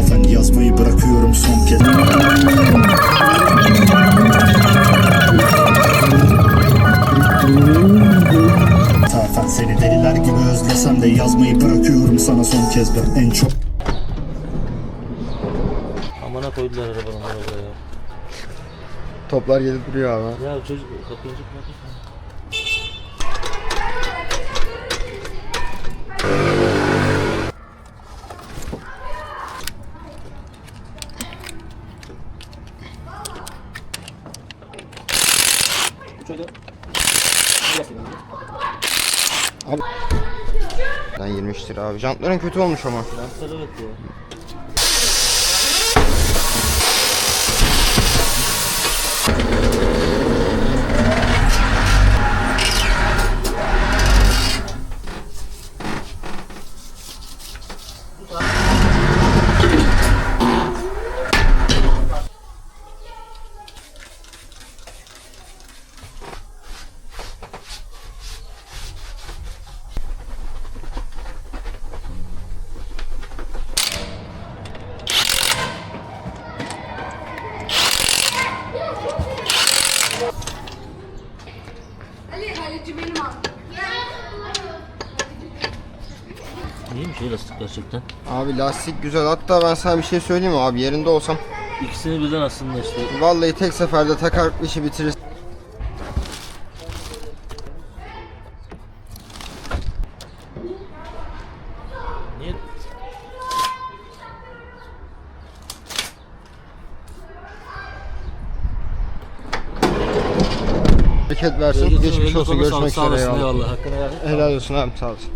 zaten yazmayı bırakıyorum son kez Zaten seni deliler gibi özlesem de yazmayı bırakıyorum sana son kez ben en çok Amana koydular arabanın arabaya. Toplar gelip duruyor ama. Ya çocuk kapıncık mı? Kapıyı kapatın. Ben 20 lira abi. Jantların kötü olmuş ama. Lanslar evet ya. Halic'i benim al. İyiymiş ya lastik gerçekten. Abi lastik güzel. Hatta ben sana bir şey söyleyeyim mi abi? Yerinde olsam İkisini birden aslında işte. vallahi tek seferde takar işi bitirir. Hareket versin. Geçmiş olsun. Görüşmek üzere. Eyvallah. Hakkını. Helal olsun abi. Sağ olasın.